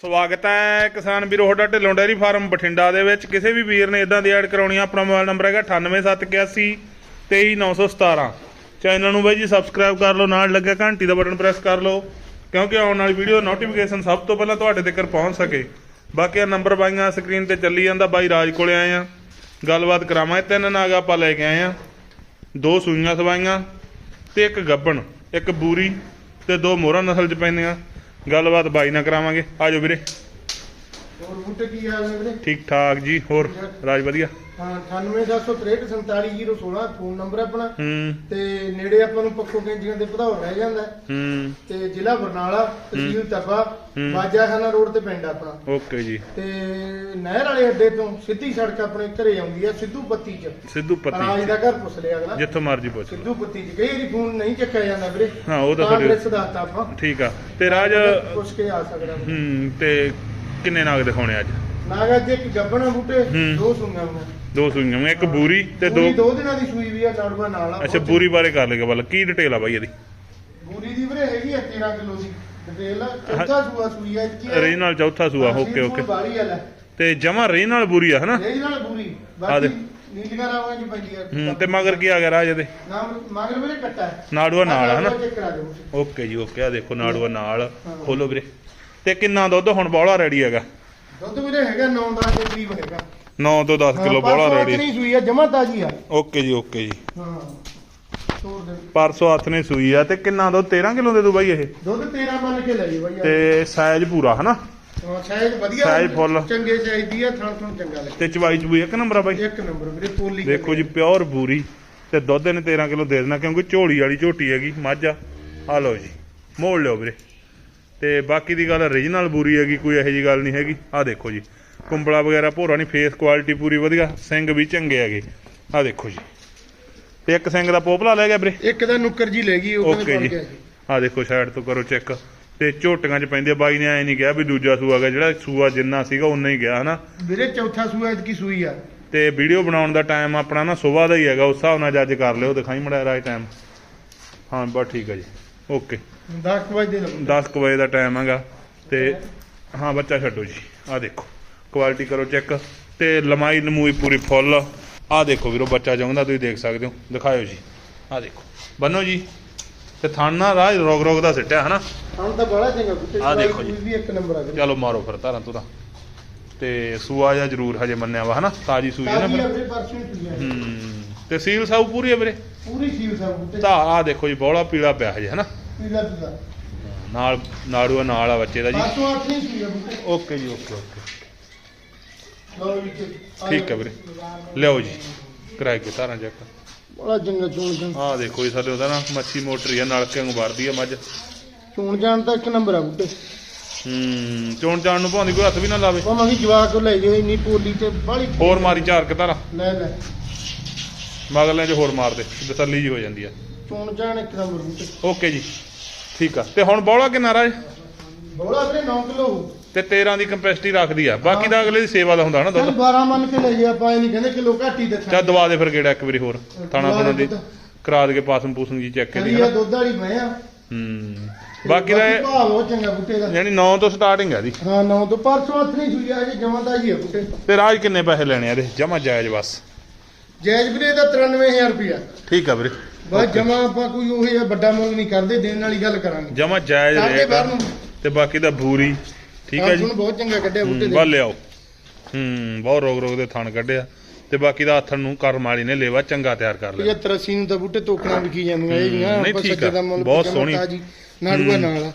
ਸਵਾਗਤ ਹੈ ਕਿਸਾਨ ਵੀਰੋ, ਤੁਹਾਡਾ ਢਿੱਲੋਂ ਡੈਰੀ ਫਾਰਮ ਬਠਿੰਡਾ ਦੇ ਵਿੱਚ। ਕਿਸੇ ਵੀ ਵੀਰ ਨੇ ਇਦਾਂ ਦੀ ਐਡ ਕਰਾਉਣੀ ਆ, ਆਪਣਾ ਮੋਬਾਈਲ ਨੰਬਰ ਹੈਗਾ 98781 23917 ਚੈਨਲ ਨੂੰ ਬਾਈ ਜੀ ਸਬਸਕ੍ਰਾਈਬ ਕਰ ਲਓ, ਨਾਲ ਲੱਗਿਆ ਘੰਟੀ ਦਾ ਬਟਨ ਪ੍ਰੈਸ ਕਰ ਲਓ, ਕਿਉਂਕਿ ਆਉਣ ਵਾਲੀ ਵੀਡੀਓ ਨੋਟੀਫਿਕੇਸ਼ਨ ਸਭ ਤੋਂ ਪਹਿਲਾਂ ਤੁਹਾਡੇ ਤੱਕ ਪਹੁੰਚ ਸਕੇ। ਬਾਕੀ ਆ ਨੰਬਰ ਬਾਈਆਂ ਸਕਰੀਨ ਤੇ ਚੱਲੀ ਜਾਂਦਾ, ਬਾਈ ਰਾਜ ਕੋਲੇ ਆਏ ਆ। ਗੱਲਬਾਤ ਕਰਾਵਾਂ ਤਿੰਨ ਨਾਗ ਆਪਾਂ ਲੈ ਕੇ ਆਏ ਆ। ਦੋ ਸੂਈਆਂ ਸਵਾਈਆਂ ਤੇ ਇੱਕ ਗੱਬਣ, ਇੱਕ ਬੂਰੀ ਤੇ ਦੋ ਮੋਹਰਾ ਨਸਲ ਚ ਪੈਂਦੀਆਂ। ਗੱਲਬਾਤ ਬਾਈ ਨਾਲ ਕਰਾਵਾਂਗੇ। ਆਜੋ ਵੀਰੇ। ਹੋਰ ਬੁੱਟੇ ਕੀ ਹਾਲ ਨੇ ਵੀਰੇ? ਠੀਕ ਠਾਕ ਜੀ ਹੋਰ ਰਾਜ ਵਧੀਆ? ਹਾਂ 9876347016 ਫੋਨ ਨੰਬਰ ਆਪਣਾ। ਤੇ ਨੇੜੇ ਆਪਾਂ ਨੂੰ ਪੱਖੋ ਕੈਂਚੀਆਂ ਦੇ ਭਦੌੜ ਰਹਿ ਜਾਂਦਾ ਤੇ ਜ਼ਿਲ੍ਹਾ ਬਰਨਾਲਾ ਤਹਿਸੀਲ ਤਪਾ। ਬਾਜਾਖਾਨਾ ਰੋਡ ਤੇ ਪਿੰਡ ਆਪਣਾ। ਓਕੇ ਜੀ। ਤੇ ਨਹਿਰ ਵਾਲੇ ਅੱਡੇ ਤੋਂ ਸਿੱਧੀ ਸੜਕ ਆਪਣੇ ਘਰੇ ਆਉਂਦੀ ਆ ਸਿੱਧੂ ਪੱਤੀ ਚ। ਸਿੱਧੂ ਰਾਜ ਪੱਤੀ ਦਾ ਘਰ ਪੁੱਛ ਲਿਆ ਅਗਲਾ। ਜਿੱਥੋਂ ਮਰਜ਼ੀ ਪੁੱਛ ਸਿੱਧੂ ਪੱਤੀ ਚ। ਕਈ ਵਾਰੀ ਫੋਨ ਨਹੀਂ ਚੱਕਿਆ ਜਾਂਦਾ ਵੀਰੇ। ਹਾਂ, ਉਹ ਤਾਂ ਤੁਹਾਡੀ- ਆਪਾਂ। ਠੀਕ ਆ। ਤੇ ਰਾਜ ਪੁੱਛ ਕੇ ਆ ਸਕਦਾ ਹੂੰ ਤੇ ਕਿੰਨੇ ਨਾਗ ਦਿਖਾਉਣੇ ਅੱਜ? ਨਾਗਾ ਜੇ ਇੱਕ ਗੱਬਣਾ ਬੂਟੇ ਹੂੰ। ਦੋ ਸੁੰਗਾਂ ਨੂੰ ਦੋ ਸੂਈਆਂ ਵਾਂ, ਇੱਕ ਬੂਰੀ ਤੇ ਦੋ ਪੂਰੀ ਦੋ ਦਿਨਾਂ ਦੀ ਸੂਈ ਵੀ ਆ ਨਾੜੂਆ ਨਾਲ ਆ। ਅੱਛਾ ਬੂਰੀ ਬਾਰੇ ਕਰ ਲੇਗਾ ਬਲ ਕੀ ਡਿਟੇਲ ਆ ਬਾਈ ਇਹਦੀ? ਬੂਰੀ ਦੀ ਵੀਰੇ ਹੈਗੀ ਆ 13 ਕਿਲੋ ਦੀ ਡਿਟੇਲ ਚੌਥਾ ਸੂਆ ਸੂਈ ਆ ਕੀ ਰੇ ਨਾਲ ਚੌਥਾ ਸੂਆ ਓਕੇ ਓਕੇ। ਬਾਰੀ ਆ ਲੈ। ਤੇ ਜਮਾ ਰੇ ਨਾਲ ਬੂਰੀ ਆ ਹਨਾ? ਰੇਜ ਨਾਲ ਬੂਰੀ। ਬਾਕੀ ਨੀਲੀਆਂ ਰਾਵਾਂ ਚ ਪੈਂਦੀ ਆ। ਹੂੰ ਤੇ ਮਗਰ ਕੀ ਆ ਗਿਆ ਰਾਜ ਇਹਦੇ? ਨਾਮ ਮਗਰ ਵੀਰੇ ਕੱਟਾ। ਹੈ ਨਾੜੂਆ ਨਾਲ ਹਨਾ? ਚੈੱਕ ਕਰਾ ਦਿਓ। ਓਕੇ ਜੀ ਓਕੇ ਆ ਦੇਖੋ ਨਾੜੂਆ ਨਾਲ। ਖੋਲੋ ਵੀਰੇ। ਤੇ ਕਿੰਨਾ ਦੁੱਧ ਹੁਣ ਬੌਲਾ ਰੈਡੀ ਹੈਗਾ? ਦੁੱਧ ਵੀਰੇ ਹੈਗਾ 9-10 ਦੇ ਕਰੀਬ ਹੈਗਾ। 9 ਤੋਂ 10 ਕਿਲੋ ਬੌਲਾ ਰੈਡੀ ਨਹੀਂ ਸੂਈ ਆ ਜਮਾ ਤਾਜੀ ਆ। ਓਕੇ ਜੀ ਓਕੇ ਜੀ। ਹਾਂ ਤੋੜ ਦੇ। ਪਰਸੋਂ ਹੱਥ ਨੇ ਸੂਈ ਆ ਤੇ ਕਿੰਨਾ ਦੁੱਧ 13 ਕਿਲੋ ਦੇ ਦੂ ਬਾਈ ਇਹ? ਦੁੱਧ 13 ਮੰਨ ਕੇ ਲੈ ਜੀ ਬਾਈ ਤੇ ਸਾਈਜ਼ ਪੂਰਾ ਹਨਾ? ਸਾਈਜ਼ ਵਧੀਆ ਸਾਈਜ਼ ਫੁੱਲ। ਚੰਗੇ ਸਾਈਜ਼ ਦੀ ਆ ਥਣ ਥਣ ਚੰਗਾ ਲੱਗੇ। ਤੇ ਚਵਾਈ ਚਬੂਈ ਇੱਕ ਨੰਬਰ ਆ ਬਾਈ? ਇੱਕ ਨੰਬਰ ਵੀਰੇ ਪੋਲੀ ਦੇਖੋ ਜੀ ਪਿਓਰ ਬੂਰੀ। ਤੇ ਦੁੱਧ ਇਹਨੇ 13 ਕਿਲੋ ਦੇ ਦੇਣਾ ਕਿਉਂਕਿ ਝੋਲੀ ਵਾਲੀ ਝੋਟੀ ਹੈਗੀ ਮੱਝ। ਆ ਆ ਲਓ ਜੀ ਮੋੜ ਲਿਓ ਵੀਰੇ। ਤੇ ਬਾਕੀ ਦੀ ਗੱਲ ਰੀਜਨਲ ਬੂਰੀ ਹੈਗੀ ਕੋਈ ਇਹੋ ਜੀ ਗੱਲ ਨਹੀਂ ਹੈਗੀ। ਆ ਦੇਖੋ ਜੀ ਕੁੰਬਲਾ ਵਗੈਰਾ ਭੋਰਾ ਨਹੀਂ ਫੇਸ ਕੁਆਲਿਟੀ ਪੂਰੀ ਵਧੀਆ ਸਿੰਘ ਵੀ ਚੰਗੇ ਹੈਗੇ। ਆ ਦੇਖੋ ਜੀ ਤੇ ਇੱਕ ਸਿੰਘ ਦਾ ਪੋਪਲਾ ਲੈ ਗਿਆ ਵੀਰੇ। ਇੱਕ ਦਾ ਨੁੱਕਰ ਜੀ ਲੈ ਗਈ ਉਹ ਓਕੇ ਜੀ। ਆ ਦੇਖੋ ਸਾਈਡ ਤੋਂ ਕਰੋ ਚੈੱਕ ਤੇ ਝੋਟੀਆਂ 'ਚ ਪੈਂਦੇ। ਬਾਈ ਨੇ ਐ ਨਹੀਂ ਕਿਹਾ ਵੀ ਦੂਜਾ ਸੂਆ ਗਿਆ ਜਿਹੜਾ ਸੂਆ ਜਿੰਨਾ ਸੀਗਾ ਉਨਾ ਹੀ ਗਿਆ ਹਨਾ? ਵੀਰੇ ਚੌਥਾ ਸੂਆ ਕੀ ਸੂਈ ਆ। ਤੇ ਵੀਡੀਓ ਬਣਾਉਣ ਦਾ ਟਾਈਮ ਆਪਣਾ ਨਾ ਸਵੇਰ ਦਾ ਹੀ ਹੈਗਾ ਉਸ ਹਿਸਾਬ ਨਾਲ ਜੱਜ ਕਰ ਲਿਓ ਦਿਖਾਈ ਮੜਾ ਰਾਈਟ ਟਾਈਮ ਹਾਂ ਬਸ ਠੀਕ ਹੈ ਜੀ। ਓਕੇ 10 ਵਜੇ ਦੇ ਲੰਮ 10 ਕੁ ਵਜੇ ਦਾ ਟਾਈਮ ਹੈਗਾ ਤੇ ਹਾਂ ਬੱਚਾ ਛੱਡੋ ਜੀ। ਆ ਦੇਖੋ ਕੁਆਲਿਟੀ ਕਰੋ ਚੈੱਕ ਤੇ ਲਮਾਈ ਲਮੂਈ ਪੂਰੀ ਫੁੱਲ ਆ ਦੇਖੋ ਵੀਰੋ ਬੱਚਾ ਚਾਹੁੰਦਾ ਤੁਸੀਂ ਦੇਖ ਸਕਦੇ ਹੋ। ਦਿਖਾਇਓ ਜੀ। ਆ ਦੇਖੋ। ਬੰਨੋ ਜੀ। ਤੇ ਥਾਣਾ ਰਾਜ ਰੋਗ ਰੋਗ ਦਾ ਸਿੱਟਿਆ ਹਨਾ? ਹੁਣ ਤਾਂ ਬੜਾ ਚੰਗਾ ਬੁੱਤੇ ਆਹ ਦੇਖੋ ਜੀ। ਵੀ ਇੱਕ ਨੰਬਰ ਆ। ਚਲੋ ਮਾਰੋ ਫਿਰ ਧਾਰਾਂ ਤੁਰਾਂ ਤੇ ਸੂਆ ਜਾਂ ਜ਼ਰੂਰ ਹਜੇ ਮੰਨਿਆ ਵਾ ਹਨਾ? ਤਾਜੀ ਸੂਈ ਹੈ ਨਾ ਆ ਹੀ ਆ। ਤੇ ਸੀਲ ਸਾਊ ਪੂਰੀ ਹੈ ਵੀਰੇ? ਪੂਰੀ ਸੀਲ ਸਾ ਬੁੱਤੇ ਤਾਂ ਆ ਦੇਖੋ ਜੀ ਬੋਲਾ ਪੀਲਾ ਪਿਆ ਹਜੇ ਹਨਾ? ਪੀਲਾ ਪੀਲਾ। ਨਾਲ ਨਾੜੂਆ ਨਾਲ ਆ ਬੱਚੇ ਦਾ ਜੀ। ਪਰਸੋਂ ਅੱਠ ਨਹੀਂ ਸੂਈ ਆ ਬੁੱਤੇ ਓਕੇ ਜੀ ਓਕੇ ਓਕੇ। ਲਓ ਜੀ ਠੀਕ ਹੈ ਵੀਰੇ। ਲਿਆਓ ਜੀ। ਕਿਰਾਏ ਕੇ ਧਾਰਾਂ ਚੈੱਕ ਬੜਾ ਚੰਗਾ ਚੋਣ ਜਾਣ ਆਹ ਦੇਖੋ ਜੀ ਸਾਡੇ ਉਹਦਾ ਨਾ ਮੱਛੀ ਮੋਟਰ ਹੀ ਆ ਨਲਕੇ ਨੂੰ ਵਰਦੀ ਆ ਮੱਝ। ਚੋਣ ਜਾਣ ਤਾਂ ਇੱਕ ਨੰਬਰ ਆ ਬੁੱਤੇ ਹੂੰ ਚੋਣ ਚਾਣ ਨੂੰ ਭਾਉਂਦੀ ਕੋਈ ਹੱਥ ਵੀ ਨਾ ਲਾਵੇ। ਉਹ ਮਹੀਂ ਜਵਾਕ ਲੈ ਗਏ ਇੰਨੀ ਪੋਲੀ ਤੇ ਬਾਲੀ ਹੋਰ ਮਾਰੀ ਚਾਰ ਕੇ ਧਾਰਾਂ। ਲੈ ਲੈ। ਮਗਲੇ 'ਚ ਹੋਰ ਮਾਰ ਦੇ ਤਸੱਲੀ ਜੀ ਹੋ ਜਾਂਦੀ ਆ। ਚੋਣ ਜਾਣ ਇੱਕ ਨੰਬਰ ਬੁੱਤੇ ਓਕੇ ਜੀ। ਠੀਕ ਆ। ਤੇ ਹੁਣ ਬੋਲਾ ਕਿੰਨਾ ਰਾਜ? ਬੋਲਾ ਵੀਰੇ 9 ਕਿਲੋ ਤੇ 13 ਦੀ ਕੰਪੈਸਿਟੀ ਰੱਖਦੀ ਆ। ਬਾਕੀ ਦਾ ਅਗਲੇ ਦੀ ਸੇਵਾ ਦਾ ਹੁੰਦਾ ਨਾ ਦੁੱਧ। 12 ਮੰਨ ਕੇ ਲੈ ਜੇ ਆਪਾਂ ਇਹ ਨਹੀਂ ਕਹਿੰਦੇ ਕਿਲੋ ਘੱਟ ਹੀ ਦੱਸਾਂ ਚਾ ਦਵਾ ਦੇ ਫਿਰ ਕਿਹੜਾ ਇੱਕ ਵਾਰੀ ਹੋਰ। ਥਾਣਾ ਥਾਣਾ ਦੇ ਦੀ। ਕਰਾ ਦੇ ਕੇ ਪਾਸਮ ਪੂਸਮ ਜੀ ਚੈੱਕ ਕਰੀ ਆ ਦੁੱਧ ਵਾਲੀ ਮੈਂ ਆ। ਹੂੰ। ਬਾਕੀ ਦਾ ਇਹ- ਭਾਅ ਬਹੁਤ ਚੰਗਾ ਬੁੱਟੇ ਦਾ। ਯਾਨੀ 9 ਤੋਂ ਸਟਾਰਟਿੰਗ ਹੈ ਦੀ ਹਾਂ ਨੌ ਤੋਂ ਪਰਸੋਂ ਹੱਥ ਨਹੀਂ ਆ ਜੀ ਜਮਾਂ ਦਾ ਹੀ ਆ ਬੁੱਟੇ। ਤੇ ਰਾਜ ਕਿੰਨੇ ਪੈਸੇ ਲੈਣੇ ਆ ਇਹਦੇ? ਜਮਾ ਜਾਇਜ਼ ਬਸ। ਜੈਜ ਵੀਰੇ ਦਾ 93000 ਰੁਪਿਆ ਠੀਕ ਆ ਵੀਰੇ। ਬਸ ਜਮਾ ਆਪਾਂ ਕੋਈ ਉਹ ਜਿਹਾ ਵੱਡਾ ਮੁੱਲ ਨਹੀਂ ਕਰਦੇ ਦੇਣ ਵਾਲੀ ਗੱਲ ਕਰਾਂਗੇ। ਜਮਾ ਜਾਇਜ਼ ਰੇਟ ਨੂੰ। ਤੇ ਬਾਕੀ ਦਾ ਭੂਰੀ ਠੀਕ ਹੈ ਜੀ? ਤੁਹਾਨੂੰ ਬਹੁਤ ਚੰਗਾ ਕੱਢਿਆ ਬੁੱਟੇ ਹੂੰ, ਦੇ। ਵੱਲ ਲਿਆਓ। ਹੂੰ ਬਹੁਤ ਰੋਗ ਰੋਗ ਦੇ ਥਣ ਕੱਢਿਆ। ਤੇ ਬਾਕੀ ਦਾ ਹੱਥਣ ਨੂੰ ਕਰਮ ਵਾਲੀ ਨੇ ਲੇਵਾ ਚੰਗਾ ਤਿਆਰ ਕਰ ਲਿਆ। 75 80 ਨੂੰ ਤਾਂ ਬੁੱਟੇ ਤੋਕਣਾ ਵਿਕੀ ਜਾਂਦੀਆਂ ਇਹ ਹੂੰ, ਜੀਆਂ ਨਹੀਂ ਠੀਕ ਆ, ਦਾ ਬਹੁਤ ਸੋਹਣੀ। ਨਾੜੂਆ ਨਾਲ ਆ।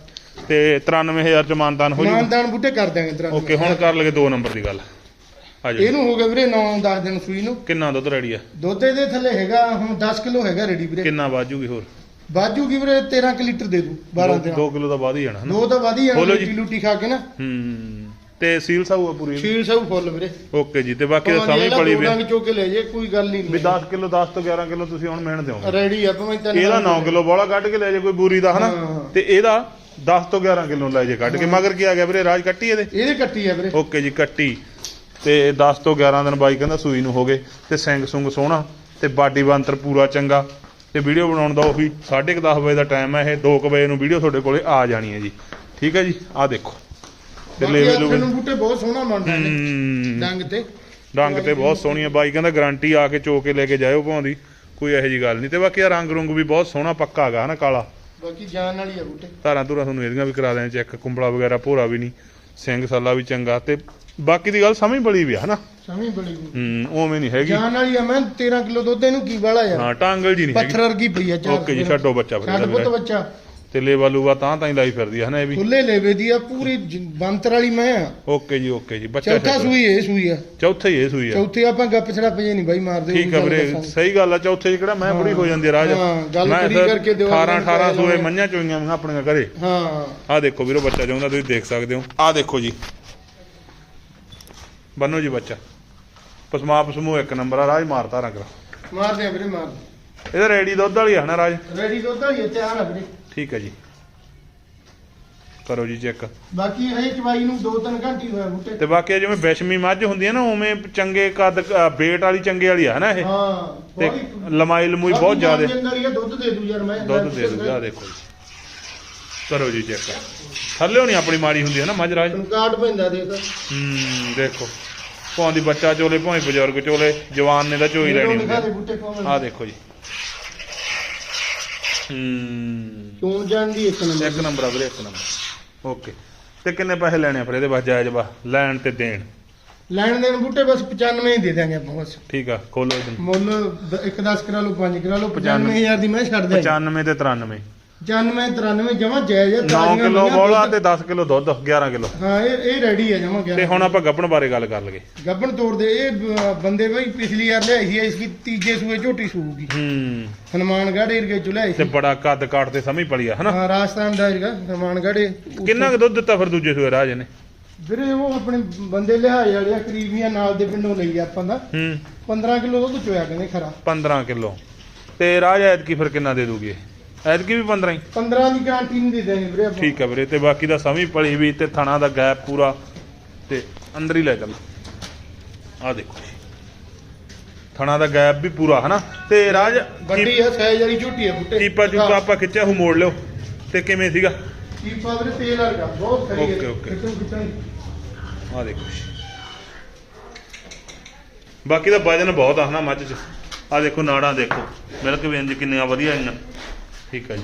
ਤੇ 93000 ਚ ਮਾਨਦਾਨ ਹੋ ਜੂ? ਮਾਨਦਾਨ ਬੁੱਟੇ ਕਰ ਦਿਆਂਗੇ ਤੇਰਾ ਓਕੇ ਹੁਣ ਕਰ ਲਗੇ 2 ਨੰਬਰ ਦੀ ਗੱਲ। ਆ ਇਹਨੂੰ ਹੋ ਗਿਆ ਵੀਰੇ 9 10 ਦਿਨ ਸੂਈ ਨੂੰ। ਕਿੰਨਾ ਦੁੱਧ ਰੈਡੀ ਆ? ਦੁੱਧ ਇਹਦੇ ਥੱਲੇ ਹੈਗਾ ਹੁਣ 10 ਕਿਲੋ ਹੈਗਾ ਰੈਡੀ ਵੀਰੇ। ਕਿੰਨਾ ਬਾਜੂਗੀ ਹੋਰ? ਬਾਜੂ ਕੀ ਵੀਰੇ 13 ਕਿ ਲੀਟਰ ਦੇ ਦੂ 12 ਦਿਨ। 2 ਕਿਲੋ ਦਾ ਵੱਧ ਹੀ ਜਾਣਾ ਹਨਾ? ਦੋ ਤਾਂ ਵਧ ਹੀ ਬੋਲੋ ਜੀ। ਲੂਟੀ ਖਾ ਕੇ ਨਾ। ਹੂੰ ਤੇ ਸੀਲ ਸਾਊ ਆ ਪੂਰੀ ਸ਼ੀਲ ਸਭ ਫੁੱਲ ਵੀਰੇ। ਓਕੇ ਜੀ ਤੇ ਬਾਕੀ ਸਮਝ ਪੜੀ ਵੀ। ਚੋ ਕੇ ਲੈ ਜੇ ਕੋਈ ਗੱਲ ਨਹੀਂ ਵੀ 10 ਕਿਲੋ 10 ਤੋਂ 11 ਕਿਲੋ ਤੁਸੀਂ ਹੁਣ ਮਿਹਨਤ ਦਿਓਗੇ। ਰੈਡੀ ਆ ਭਾਵੇਂ ਤੈਨੂੰ ਇਹਦਾ 9 ਕਿਲੋ ਬੋਲਾ ਕੱਢ ਕੇ ਲੈ ਜੇ ਕੋਈ ਬੂਰੀ ਦਾ ਹਨਾ? ਹਾਂ। ਤੇ ਇਹਦਾ 10 ਤੋਂ 11 ਕਿਲੋ ਲੈ ਜੇ ਕੱਢ ਕੇ। ਮਗਰ ਕੀ ਆ ਗਿਆ ਵੀਰੇ? ਰਾਜ ਕੱਟੀ ਇਹਦੇ? ਇਹਦੇ ਕੱਟੀ ਆ ਵੀਰੇ। ਓਕੇ ਜੀ ਕੱਟੀ। ਤੇ 10 ਤੋਂ 11 ਦਿਨ ਬਾਈ ਕਹਿੰਦਾ ਸੂਈ ਨੂੰ ਹੋ ਗਏ ਤੇ ਸਿੰਘ ਸੁੰਗ ਸੋਹਣਾ ਤੇ ਬਾਡੀ ਬੰਤਰ ਪੂਰਾ ਚੰਗਾ ਤੇ ਵੀਡੀਓ ਬਣਾਉਣ ਦਾ ਉਹੀ 10:30 ਵਜੇ ਦਾ ਟਾਈਮ ਹੈ ਇਹ 2 ਵਜੇ ਨੂੰ ਵੀਡੀਓ ਤੁਹਾਡੇ ਕੋਲੇ ਆ ਜਾਣੀ ਹੈ ਜੀ। ਠੀਕ ਹੈ ਜੀ? ਆਹ ਦੇਖੋ। ਤੇ ਲੇਵੇ ਲੂਵੇ ਨੂੰ ਬੂਟੇ ਬਹੁਤ ਸੋਹਣਾ ਮੰਨਦਾ ਨੇ। ਹੂੰ। ਡੰਗ ਤੇ। ਰੰਗ ਤੇ ਬਹੁਤ ਸੋਹਣੀ ਆ ਬਾਈ ਕਹਿੰਦਾ ਗਾਰੰਟੀ ਆ ਕੇ ਚੋ ਕੇ ਲੈ ਕੇ ਜਾਇਓ ਭਾਉਂਦੀ ਕੋਈ ਇਹੋ ਜੀ ਗੱਲ ਨਹੀਂ। ਤੇ ਬਾਕੀ ਆ ਰੰਗ ਰੁੰਗ ਵੀ ਬਹੁਤ ਸੋਹਣਾ ਪੱਕਾ ਹੈਗਾ ਹਨਾ ਕਾਲਾ। ਬਾਕੀ ਜਾਨ ਵਾਲੀ ਆ ਬੂਟੇ। ਧਾਰਾਂ ਧੁਰਾਂ ਤੁਹਾਨੂੰ ਇਹਦੀਆਂ ਵੀ ਕਰਾ ਦੇਣੇ ਚੈੱਕ ਕੁੰਬਲਾ ਵਗੈਰਾ ਭੋਰਾ ਵੀ ਨਹੀਂ। ਸਿੰਘ ਸੱਲਾ ਵੀ ਚੰਗਾ ਤੇ ਬਾਕੀ ਦੀ ਗੱਲ ਸਮਝ ਬੜੀ ਵੀ ਆ ਹਨਾ? ਸਮੀ ਬੜੀ। ਹੂੰ ਉਵੇਂ ਨਹੀਂ ਹੈਗੀ। ਜਾਨ ਵਾਲੀ ਆ ਮੈਂ 13 ਕਿਲੋ ਦੁੱਧ ਇਹਨੂੰ ਕੀ ਵਾਲਾ ਯਾਰ? ਹਾਂ ਟਾਂਗਲ ਜੀ ਨਹੀਂ ਪੱਥਰ ਹੈਗੀ ਵਰਗੀ ਪਈ ਆ ਚਾਰ ਓਕੇ ਜੀ ਦਿਨਾਂ ਛੱਡੋ ਬੱਚਾ ਫਿਰ ਛੱਡ ਇਹਦਾ ਪੁੱਤ ਵੀਰੇ। ਬੱਚਾ। ਤੇ ਲੇਵਾ ਲੂਵਾ ਤਾਂ ਤਾਂ ਹੀ ਲਾਈ ਫਿਰਦੀ ਆ ਹਨਾ ਇਹ ਵੀ? ਖੁੱਲੇ ਲੇਵੇ ਦੀ ਆ ਪੂਰੀ ਜ- ਬੰਤਰ ਵਾਲੀ ਮੈਂ ਆ। ਓਕੇ ਜੀ ਓਕੇ ਜੀ ਬੱਚਾ ਚੌਥਾ। ਸੂਈ ਇਹ ਸੂਈ ਆ। ਚੌਥਾ ਹੀ ਇਹ ਸੂਈ ਆ। ਚੌਥੇ ਆਪਾਂ ਗੱਪ ਛੜਾ ਨਹੀਂ ਬਾਈ ਮਾਰਦੇ ਠੀਕ ਆ ਵੀਰੇ ਸਹੀ ਗੱਲ ਆ ਚੌਥੇ ਚ ਕਿਹੜਾ ਮੈਂ ਬੁੜੀ ਹੋ ਜਾਂਦੀ ਆ ਰਾਜ। ਹਾਂ, ਗੱਲ ਕਰੀ ਕਰਕੇ ਦਿਓ 18 18 ਮੈਨੂੰ ਸੂਏ ਮੰਝਾਂ ਚੋਈਆਂ ਮੈਂ ਆਪਣੀਆਂ ਘਰੇ। ਹਾਂ। ਆਹ ਦੇਖੋ ਵੀਰੋ ਬੱਚਾ ਚਾਹੁੰਦਾ ਤੁਸੀਂ ਦੇਖ ਸਕਦੇ ਹੋ। ਦੇਖੋ ਜੀ। ਬੰਨੋ ਜੀ ਬੱਚਾ। ਪਸਮਾ ਪਸਮੂ ਇੱਕ ਨੰਬਰ ਆ ਰਾਜ ਮਾਰਤਾ ਰੰਗ ਮਾਰਦੇ ਆ ਵੀਰੇ ਮਾਰਦੇ। ਇਹਦਾ ਰੈਡੀ ਦੁੱਧ ਵਾਲੀ ਆ ਨਾ ਰਾਜ? ਰੈਡੀ ਦੁੱਧ ਆ ਇਹ ਤਿਆਰ ਆ ਵੀਰੇ। ਠੀਕ ਹੈ ਜੀ। ਕਰੋ ਜੀ ਚੈੱਕ। ਬਾਕੀ ਇਹ ਚਵਾਈ ਨੂੰ 2-3 ਘੰਟੇ ਹੀ ਹੋਇਆ ਬੂਟੇ। ਤੇ ਬਾਕੀ ਜਿਵੇਂ ਬੈਸ਼ਮੀ ਮੱਝ ਹੁੰਦੀ ਹੈ ਨਾ ਉਵੇਂ ਚੰਗੇ ਕੱਦ ਬੇਟ ਵਾਲੀ ਚੰਗੇ ਵਾਲੀ ਆ ਨਾ ਇਹ? ਹਾਂ ਤੇ ਲਮਾਈ ਲਮੂਈ ਬਹੁਤ ਜ਼ਿਆਦਾ। ਵਾਲੀ ਦੁੱਧ ਦੇ ਦੂ ਯਾਰ ਮੈਂ ਦੁੱਧ ਦੇ ਦੂ ਆ ਦੇਖੋ ਜੀ। ਕਰੋ ਜੀ ਚੈੱਕ। ਥੱਲੇ ਨਹੀਂ ਆਪਣੀ ਮਾੜੀ ਹੁੰਦੀ ਹੈ ਨਾ ਮੱਝ ਰਾਜ ਕਾਰਡ ਪੈਂਦਾ ਦੇਖ। ਹੂੰ ਦੇਖੋ। ਭਾਵੇਂ ਬੱਚਾ ਚੋਲੇ ਭਾਵੇਂ ਬਜ਼ੁਰਗ ਚੋਲੇ ਜਵਾਨ ਨੇ ਤਾਂ ਚੋਈ ਲੈਣੀ ਹੁੰਦੀ ਆ। ਦੇ ਦੇਖੋ ਜੀ। ਹੂੰ। ਚੋਣ ਜਾਣ ਦੀ ਇੱਕ ਨੰਬਰ ਇੱਕ ਨੰਬਰ ਆ ਵੀਰੇ ਇੱਕ ਨੰਬਰ। ਓਕੇ। ਤੇ ਕਿੰਨੇ ਪੈਸੇ ਲੈਣੇ ਆ ਫਿਰ ਇਹਦੇ ਬਸ ਜਾਇਜ਼ ਬਾ ਲੈਣ ਤੇ ਦੇਣ। ਲੈਣ ਦੇਣ ਬੂਟੇ ਬਸ 95 ਹੀ ਦੇ ਦਾਂਗੇ ਆਪਾਂ ਬਸ। ਠੀਕ ਆ ਖੋਲੋ ਮੁੱਲ 1 10 ਕਰਾ ਲਓ 5 ਕਰਾ ਲਓ 95000 ਦੀ ਮੈਂ ਛੱਡ ਦਿਆਂ 95 ਤੇ 93 95 93 ਜਮਾ ਜਾਇਜ਼ ਆ 9 ਤਾਜ਼ੀਆਂ ਕਿਲੋ ਮਈਆਂ ਬੋਲਾ ਦੁੱਧ- ਤੇ 10 ਕਿਲੋ ਦੁੱਧ 11 ਕਿਲੋ। ਹਾਂ ਇਹ ਇਹ ਰੈਡੀ ਆ ਜਮਾ ਗਿਆ ਤੇ ਹੁਣ ਆਪਾਂ ਗੱਬਣ ਬਾਰੇ ਗੱਲ ਕਰ ਲਗੇ ਗੱਬਣ ਤੋੜਦੇ ਇਹ ਬ- ਬੰਦੇ ਬਈ ਪਿਛਲੀ ਵਾਰ ਲਿਆਈ ਸੀ ਇਸ ਕੀ ਤੀਜੇ ਸੂਏ ਝੋਟੀ ਸੂਗੀ ਹੂੰ। ਹਨੂਮਾਨਗੜ੍ਹ ਏਰੀਏ ਚੋਂ ਲਿਆਈ ਤੇ ਸੀ ਬੜਾ ਕੱਦ ਕਾਟ ਤੇ ਸਮਝ ਪੜੀ ਆ ਹਨਾ? ਹਾਂ ਰਾਜਸਥਾਨ ਦਾ ਹੈਗਾ ਹਨੂਮਾਨਗੜ੍ਹ ਇਹ। ਕਿੰਨਾ ਕੁ ਦੁੱਧ ਦਿੱਤਾ ਫਿਰ ਦੂਜੇ ਸੂਏ ਰਾਜ ਨੇ ਵੀਰੇ ਉਹ ਆਪਣੇ ਬੰਦੇ ਲਿਹਾਏ ਵਾਲੇ ਆ ਕਰੀਬੀਆਂ ਨਾਲ ਦੇ ਪਿੰਡੋਂ ਲਈ ਆਪਾਂ ਦਾ। ਹੂੰ। 15 ਕਿਲੋ ਦੁੱਧ ਚੋਇਆ ਕਹਿੰਦੇ ਖਰਾ। 15 ਕਿਲੋ। ਤੇ ਰਾਜ ਐਤਕੀ ਫਿਰ ਕਿੰਨਾ ਦੇ ਦੂਗੇ ਐਤਕੀ ਵੀ 15 ਹੀ। 15 ਦੀ ਗਾਰੰਟੀ ਨਹੀਂ ਦੇ ਦੇਣੀ ਵੀਰੇ ਆਪਾਂ। ਠੀਕ ਆ ਵੀਰੇ ਤੇ ਬਾਕੀ ਦਾ ਸਮਝ ਪਲੀ ਵੀ ਤੇ ਥਣਾ ਦਾ ਗੈਪ ਪੂਰਾ ਤੇ ਅੰਦਰ ਹੀ ਲੈ ਚੱਲ। ਆ ਦੇਖੋ ਜੀ। ਥਣਾ ਦਾ ਗੈਪ ਵੀ ਪੂਰਾ ਹਨਾ? ਤੇ ਰਾਜ ਵੱਡੀ ਆ ਸਾਈਜ਼ ਵਾਲੀ ਝੋਟੀ ਆ ਬੁੱਟੇ। ਚੀਪਾ ਚੂਪਾ ਆਪਾਂ ਖਿੱਚਿਆ ਹੂ ਮੋੜ ਲਿਓ। ਤੇ ਕਿਵੇਂ ਸੀਗਾ? ਚੀਪਾ ਵੀਰੇ ਤੇਲ ਵਰਗਾ ਬਹੁਤ ਖਰੀ ਓਕੇ, ਓਕੇ। ਖਿੱਚੋ ਆ ਦੇਖੋ ਜੀ। ਬਾਕੀ ਦਾ ਵਜਨ ਬਹੁਤ ਆ ਹਨਾ ਮੱਝ ਚ? ਆ ਦੇਖੋ ਨਾੜਾਂ ਦੇਖੋ। ਮਿਲਕ ਵੇਂਜ ਕਿੰਨੀਆਂ ਵਧੀਆ ਆਈਆਂ ਠੀਕ ਆ ਜੀ।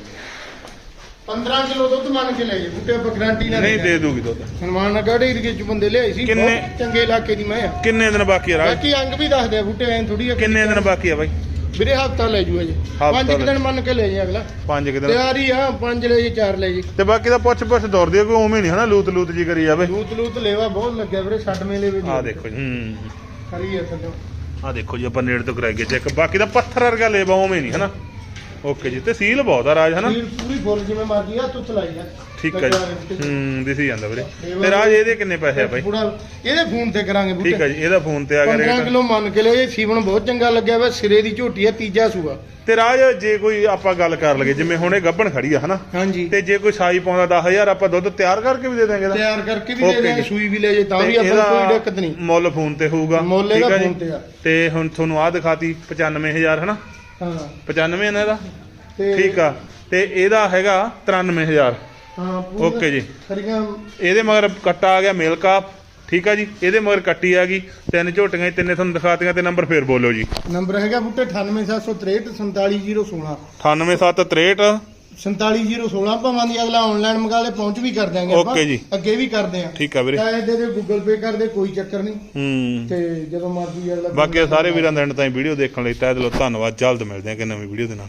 15 ਕਿਲੋ ਦੁੱਧ ਮੰਨ ਕੇ ਲੈ ਜੇ ਬੁੱਟੇ ਆਪਾਂ ਗਾਰੰਟੀ ਨਾਲ ਨਹੀਂ ਦੇ ਦੂਗੀ ਦੁੱਧ। ਹਨੂਮਾਨਗੜ੍ਹ ਏਰੀਏ ਚ ਬੰਦੇ ਲਿਆਏ ਸੀ ਕਿੰਨੇ- ਬਹੁਤ ਚੰਗੇ ਇਲਾਕੇ ਦੀ ਮੈਂ ਆ। ਕਿੰਨੇ ਦਿਨ ਬਾਕੀ ਆ ਰਾਜ? ਬਾਕੀ ਅੰਗ ਵੀ ਦੱਸਦੇ ਆ ਬੁੱਟੇ ਐਂ ਥੋੜੀ ਕਿੰਨੇ ਦਿਨ ਬਾਕੀ ਆ ਬਾਈ? ਵੀਰੇ ਹਫਤਾ ਲੈ ਜੂ ਅਜੇ ਪੰਜ ਕੁ ਦਿਨ ਮੰਨ ਕੇ ਲੈ ਜੇ ਅਗਲਾ। ਪੰਜ ਕੁ ਦਿਨ। ਤਿਆਰ ਹੀ ਆ ਪੰਜ ਲੈ ਜੇ ਚਾਰ ਲੈ ਜੇ। ਤੇ ਬਾਕੀ ਦਾ ਪੁੱਛ ਪੁੱਛ ਦੌੜਦੀ ਆ ਕੋਈ ਉਵੇਂ ਨਹੀਂ ਹਨਾ ਲੂਤ ਲੂਤ ਜੀ ਕਰੀ ਜਾਵੇ। ਲੂਤ ਲੂਤ ਲੇਵਾ ਬਹੁਤ ਲੱਗਿਆ ਵੀਰੇ ਛੱਡ ਮੇਲੇ ਵੀ ਆ ਦੇਖੋ ਜੀ ਹੂੰ। ਖਰੀ ਆ ਥੱਲੇ ਆ ਦੇਖੋ ਜੀ ਆਪਾਂ ਨੇੜੇ ਤੋਂ ਕਰਾਈਏ ਚੈੱਕ। ਬਾਕੀ ਦਾ ਪੱਥਰ ਵਰਗਾ ਲੇਵਾ ਉਵੇਂ ਨਹੀਂ ਹਨਾ। ਓਕੇ ਜੀ ਤੇ ਸੀਲ ਬਹੁਤ ਆ ਰਾਜ ਹਨਾ? ਸੀਲ ਪੂਰੀ ਫੁੱਲ ਜਿਵੇਂ ਮਰਜ਼ੀ ਆ ਤੂੰ ਚਲਾਈ ਜਾ ਠੀਕ ਹੈ ਜੀ। ਹੂੰ ਦਿਸੀ ਜਾਂਦਾ ਵੀਰੇ। ਤੇ ਰਾਜ ਇਹਦੇ ਕਿੰਨੇ ਪੈਸੇ ਆ ਬਾਈ? ਇਹਦੇ ਫੋਨ ਤੇ ਕਰਾਂਗੇ ਬੁੱਟੇ। ਠੀਕ ਹੈ ਜੀ ਇਹਦਾ ਫੋਨ ਤੇ ਆ ਗਿਆ 15 ਰੇਟ ਕਿਲੋ ਮੰਨ ਕੇ ਲੈ ਜੇ ਸੀਵਨ ਬਹੁਤ ਚੰਗਾ ਲੱਗਿਆ ਵਾ ਸਿਰੇ ਦੀ ਝੋਟੀ ਆ ਤੀਜਾ ਸੂਆ। ਤੇ ਰਾਜ ਜੇ ਕੋਈ ਆਪਾਂ ਗੱਲ ਕਰ ਲਗੇ ਜਿਵੇਂ ਹੁਣ ਇਹ ਗੱਭਣ ਖੜੀ ਆ ਹਨਾ? ਹਾਂਜੀ। ਤੇ ਜੇ ਕੋਈ ਸਾਈ ਪਾਉਂਦਾ 10000 ਆਪਾਂ ਦੁੱਧ ਤਿਆਰ ਕਰਕੇ ਵੀ ਦੇ ਦਾਂਗੇ ਤਿਆਰ ਕਰਕੇ ਵੀ ਦੇ ਦੇਣਗੇ ਜੀ। ਸੂਈ ਵੀ ਲੈ ਜੇ ਤਾਂ ਵੀ ਆਪਾਂ ਕੋਈ ਦਿੱਕਤ ਨਹੀਂ। ਮੁੱਲ ਫੋਨ ਤੇ ਹੋਊਗਾ। ਮੁੱਲ ਠੀਕ ਇਹਦਾ? ਫੋਨ ਤੇ ਆ। ਤੇ ਹੁਣ ਤੁਹਾਨੂੰ ਆ ਦਿਖਾਤੀ 95000 ਹਨਾ? ਹਾਂ। 95 ਇਹਨਾਂ ਦਾ? ਤੇ ਠੀਕ ਆ। ਤੇ ਇਹਦਾ ਹੈਗਾ 93000 ਹਾਂ Okay ਜੀ। ਖਰੀਆਂ ਇਹਦੇ ਮਗਰ ਕੱਟਾ ਆ ਗਿਆ ਮੇਲ ਕਾਪ। ਠੀਕ ਆ ਜੀ। ਇਹਦੇ ਮਗਰ ਕੱਟੀ ਆ ਗਈ। ਤਿੰਨ ਝੋਟੀਆਂ ਤਿੰਨੇ ਤੁਹਾਨੂੰ ਦਿਖਾਤੀਆਂ ਤੇ ਨੰਬਰ ਫੇਰ ਬੋਲੋ ਜੀ। ਨੰਬਰ ਹੈਗਾ ਬੁੱਟੇ 98763 47016 98763 47016 ਭਾਵਾਂ ਦੀ ਅਗਲਾ ਆਨਲਾਈਨ ਮੰਗਾ ਲੈ ਪਹੁੰਚ ਵੀ ਕਰ ਦਿਆਂਗੇ Okay ਜੀ। ਅੱਗੇ ਵੀ ਕਰਦੇ ਆ ਠੀਕ ਆ ਵੀਰੇ। ਚਾਹੇ ਦੇ ਦੇ ਗੂਗਲ ਪੇ ਕਰਦੇ ਕੋਈ ਚੱਕਰ ਨਹੀਂ। ਹੂੰ। ਤੇ ਜਦੋਂ ਮਰਜ਼ੀ ਅਗਲਾ ਬਾਕੀ ਸਾਰੇ ਵੀਰਾਂ ਦਾ। ਐਂਡ ਤਾਈਂ ਵੀਡੀਓ ਦੇਖਣ ਲਈ ਤਹਿ ਦਿਲੋਂ ਧੰਨਵਾਦ। ਜਲਦ ਮਿਲਦੇ ਹਾਂ ਕਿ ਨਵੀਂ ਵੀਡੀਓ ਦੇ ਨਾਲ।